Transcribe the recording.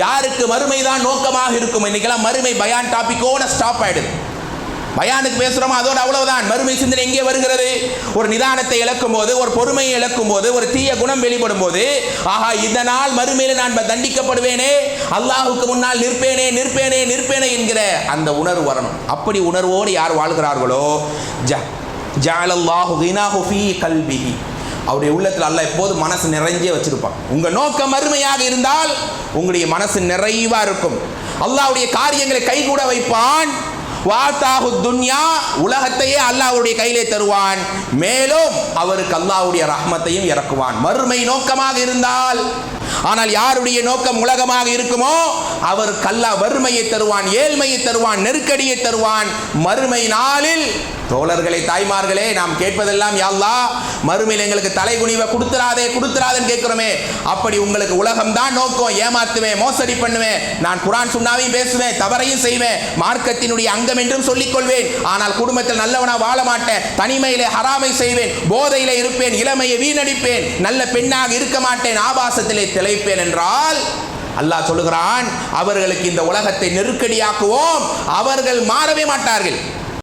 யாருக்கு மறுமை தான் நோக்கமாக இருக்கும் இன்னைக்கெல்லாம் மறுமை பயான் டாபிக்கோட ஸ்டாப் ஆயிடுது பயானுக்கு பேசுகிறோமோ அதோட அவ்வளவுதான் மறுமை சிந்தனை எங்கே வருகிறது ஒரு நிதானத்தை இழக்கும் போது ஒரு பொறுமையை இழக்கும் போது ஒரு தீய குணம் வெளிப்படும் போது ஆஹா இதனால் மறுமையில் நான் தண்டிக்கப்படுவேனே அல்லாஹுக்கு முன்னால் நிற்பேனே நிற்பேனே நிற்பேனே என்கிற அந்த உணர்வு வரணும் அப்படி உணர்வோடு யார் வாழ்கிறார்களோ ஜ ஜாலல்லாஹு கினாஹு ஃபீ கல்பிஹி அவருடைய உள்ளத்தில் அல்ல எப்போது மனசு நிறைஞ்சே வச்சிருப்பான். உங்கள் நோக்கம் அருமையாக இருந்தால் உங்களுடைய மனசு நிறைவாக இருக்கும். அல்லாவுடைய காரியங்களை கைகூட வைப்பான். வாத்தாஹு துன்யா உலகத்தையே அல்லாவுடைய கையிலே தருவான். மேலும் அவருக்கு அல்லாவுடைய ரஹ்மத்தையும் இறக்குவான். மறுமை நோக்கமாக இருந்தால் ஆனால் யாருடைய நோக்கம் உலகமாக இருக்குமோ அவருக்கு கல்லா வறுமையை தருவான் ஏழ்மையை தருவான் நெருக்கடியை தருவான். மறுமை நாளில் தோழர்களே தாய்மார்களே நாம் கேட்பதெல்லாம் யாழ்லா மறுமையில் எங்களுக்கு தலை குனிவை கொடுத்துறாதே கொடுத்துறாதன்னு கேட்குறோமே. அப்படி உங்களுக்கு உலகம் தான் நோக்கம். ஏமாத்துவேன் மோசடி பண்ணுவேன். நான் குரான் சுண்ணாவையும் பேசுவேன் தவறையும் செய்வேன். மார்க்கத்தினுடைய அங்கம் என்றும் சொல்லிக்கொள்வேன். ஆனால் குடும்பத்தில் நல்லவனா வாழ மாட்டேன். தனிமையிலே ஹராமை செய்வேன். போதையிலே இருப்பேன். இளமையை வீணடிப்பேன். நல்ல பெண்ணாக இருக்க மாட்டேன். ஆபாசத்திலே திளைப்பேன் என்றால் அல்லாஹ் சொல்லுகிறான் அவர்களுக்கு இந்த உலகத்தை நெருக்கடியாக்குவோம். அவர்கள் மாறவே மாட்டார்கள்.